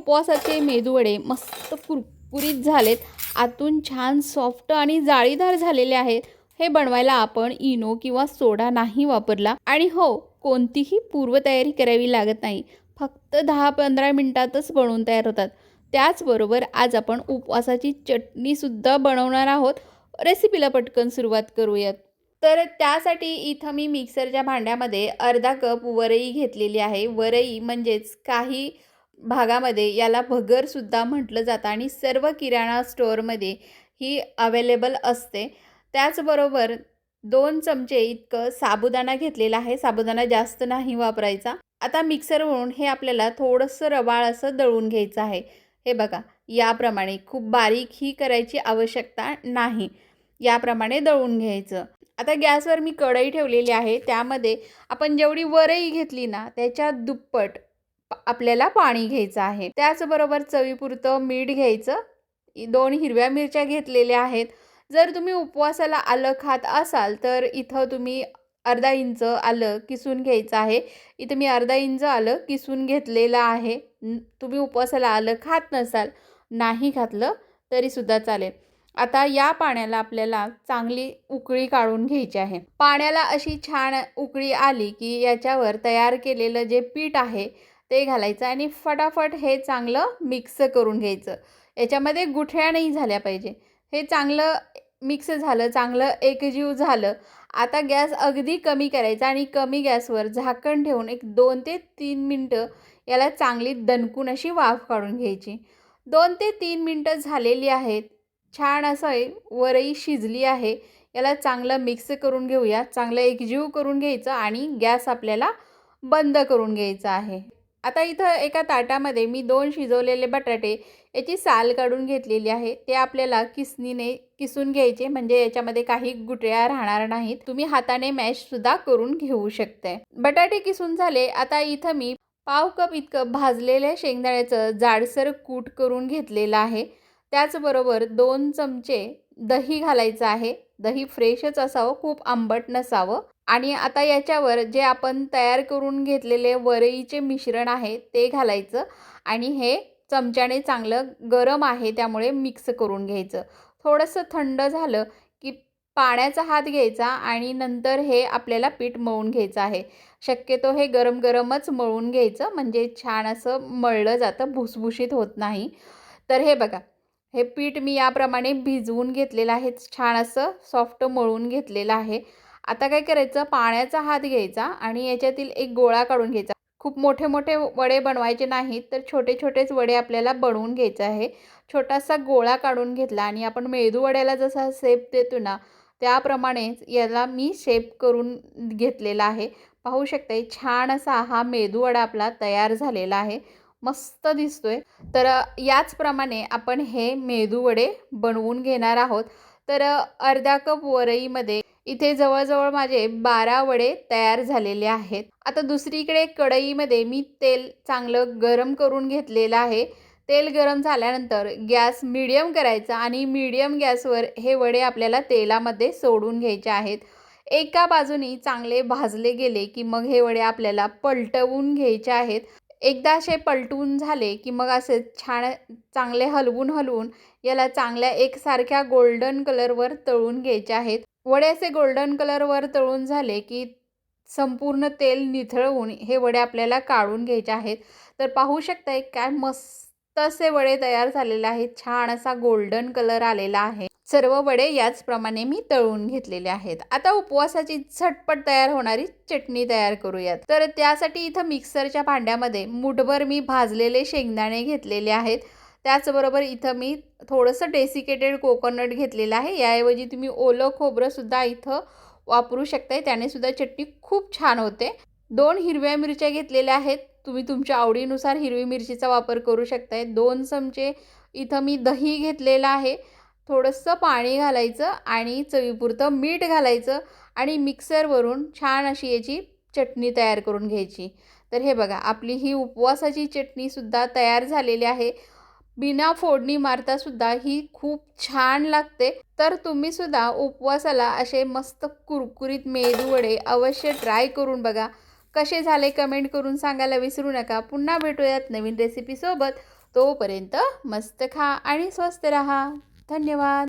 उपवासाचे मेदूवडे मस्त कुरकुरीत झालेत. आतून छान सॉफ्ट आणि जाळीदार झालेले आहेत. हे बनवायला आपण इनो किंवा सोडा नाही वापरला. आणि हो कोणतीही पूर्वतयारी करावी लागत नाही. फक्त दहा पंधरा मिनटातच बनवून तयार होतात. त्याचबरोबर आज आपण उपवासाची चटणीसुद्धा बनवणार आहोत. रेसिपीला पटकन सुरुवात करूयात. तर त्यासाठी इथं मी मिक्सरच्या भांड्यामध्ये अर्धा कप वरई घेतलेली आहे. वरई म्हणजेच काही भागामध्ये याला भगरसुद्धा म्हटलं जातं आणि सर्व किराणा स्टोअरमध्ये ही अवेलेबल असते. त्याचबरोबर दोन चमचे इतकं साबुदाणा घेतलेला आहे. साबुदाणा जास्त नाही वापरायचा. आता मिक्सरवरून हे आपल्याला थोडंसं रवाळ असं दळून घ्यायचं आहे. हे बघा याप्रमाणे खूप बारीक ही करायची आवश्यकता नाही. याप्रमाणे दळून घ्यायचं. आता गॅसवर मी कढई ठेवलेली आहे. त्यामध्ये आपण जेवढी वरई घेतली ना त्याच्या दुप्पट आपल्याला पाणी घ्यायचं आहे. त्याचबरोबर चवीपुरतं मीठ घ्यायचं. दोन हिरव्या मिरच्या घेतलेल्या आहेत. जर तुम्ही उपवासाला आलं खात असाल तर इथं तुम्ही अर्धा इंच आलं किसून घ्यायचं आहे. इथं मी अर्धा इंच आलं किसून घेतलेलं आहे. तुम्ही उपवासाला आलं खात नसाल नाही घातलं तरीसुद्धा चालेल. आता या पाण्याला आपल्याला चांगली उकळी काढून घ्यायची आहे. पाण्याला अशी छान उकळी आली की याच्यावर तयार केलेलं जे पीठ आहे ते घालायचं आणि फटाफट हे चांगलं मिक्स करून घ्यायचं. याच्यामध्ये गुठळ्या नाही झाल्या पाहिजे. हे चांगलं मिक्स झालं चांगलं एकजीव झालं आता गॅस अगदी कमी करायचा आणि कमी गॅसवर झाकण ठेवून एक दोन ते तीन मिनटं याला चांगली दणकून अशी वाफ काढून घ्यायची. दोन ते तीन मिनटं झालेली आहेत. छान असं आहे. वरई शिजली आहे. याला चांगलं मिक्स करून घेऊया. चांगलं एकजीव करून घ्यायचं आणि गॅस आपल्याला बंद करून घ्यायचा आहे. आता इथं एका ताटामध्ये मी दोन शिजवलेले बटाटे याची साल काढून घेतलेली आहे. ते आपल्याला किसनीने किसून घ्यायचे म्हणजे याच्यामध्ये काही गुटळ्या राहणार नाहीत. तुम्ही हाताने मॅशसुद्धा करून घेऊ शकताय. बटाटे किसून झाले आता इथं मी पाव कप इतकं भाजलेल्या शेंगदाण्याचं जाडसर कूट करून घेतलेलं आहे. त्याचबरोबर दोन चमचे दही घालायचं आहे. दही फ्रेशच असावं खूप आंबट नसावं. आणि आता याच्यावर जे आपण तयार करून घेतलेले वरईचे मिश्रण आहे ते घालायचं. आणि हे चमच्याने चांगलं गरम आहे त्यामुळे मिक्स करून घ्यायचं. थोडंसं थंड झालं की पाण्याचा हात घ्यायचा आणि नंतर हे आपल्याला पीठ मळून घ्यायचं आहे. शक्यतो हे गरम गरमच मळून घ्यायचं म्हणजे छान असं मळलं जातं भुसभुशीत होत नाही. तर हे बघा हे पीठ मी याप्रमाणे भिजवून घेतलेलं आहे छान असं सॉफ्ट मळून घेतलेलं आहे. आता काय करायचं? पाण्याचा हात घ्यायचा आणि याच्यातील एक गोळा काढून घ्यायचा. खूप मोठे मोठे वडे बनवायचे नाहीत तर छोटे छोटेच वडे आपल्याला बनवून घ्यायचे आहे. छोटासा गोळा काढून घेतला आणि आपण मेदू वड्याला जसा शेप देतो ना त्याप्रमाणेच याला मी शेप करून घेतलेला आहे. पाहू शकते छान असा हा मेदूवडा आपला तयार झालेला आहे. मस्त दिसतोय. तर याचप्रमाणे आपण हे मेदूवडे बनवून घेणार आहोत. तर अर्धा कप वरईमध्ये इथे जवळजवळ माझे बारा वडे तयार झालेले आहेत. आता दुसरीकडे कढईमध्ये मी तेल चांगलं गरम करून घेतलेलं आहे. तेल गरम झाल्यानंतर गॅस मिडियम करायचा आणि मिडियम गॅसवर हे वडे आपल्याला तेलामध्ये सोडून घ्यायचे आहेत. एका बाजूनी चांगले भाजले गेले की मग हे वडे आपल्याला पलटवून घ्यायचे आहेत. एकदा असे पलटून झाले की मग असे छान चांगले हलवून हलवून याला चांगल्या एकसारख्या गोल्डन कलरवर तळून घ्यायचे आहेत. वडे असे गोल्डन कलरवर तळून झाले की संपूर्ण तेल निथळवून हे वडे आपल्याला काढून घ्यायचे आहेत. तर पाहू शकताय काय मस्त असे वडे तयार झालेले आहेत. छान असा गोल्डन कलर आलेला आहे. सर्व वडे याचप्रमाणे मी तळून घेतलेले आहेत. आता उपवासाची झटपट तयार होणारी चटणी तयार करूयात. तर त्यासाठी इथं मिक्सरच्या भांड्यामध्ये मुठभर मी भाजलेले शेंगदाणे घेतलेले आहेत. त्याचबरोबर इथं मी थोडंसं डेसिकेटेड कोकोनट घेतलेलं आहे. याऐवजी तुम्ही ओलं खोबरंसुद्धा इथं वापरू शकताय. त्याने सुद्धा चटणी खूप छान होते. दोन हिरव्या मिरच्या घेतलेल्या आहेत. तुम्ही तुमच्या आवडीनुसार हिरवी मिरचीचा वापर करू शकताय. दोन चमचे इथं मी दही घेतलेलं आहे. थोडंसं पाणी घालायचं आणि चवीपुरतं मीठ घालायचं आणि मिक्सरवरून छान अशी याची चटणी तयार करून घ्यायची. तर हे बघा आपली ही उपवासाची चटणीसुद्धा तयार झालेली आहे. बिना फोडणी मारता सुद्धा ही खूप छान लागते. तर तुम्ही सुद्धा उपवासाला असे मस्त कुरकुरीत मेदू वडे अवश्य ट्राय करून बघा. कसे झाले कमेंट करून सांगायला विसरू नका. पुन्हा भेटूयात नवीन रेसिपीसोबत तोपर्यंत मस्त खा आणि स्वस्त रहा. धन्यवाद.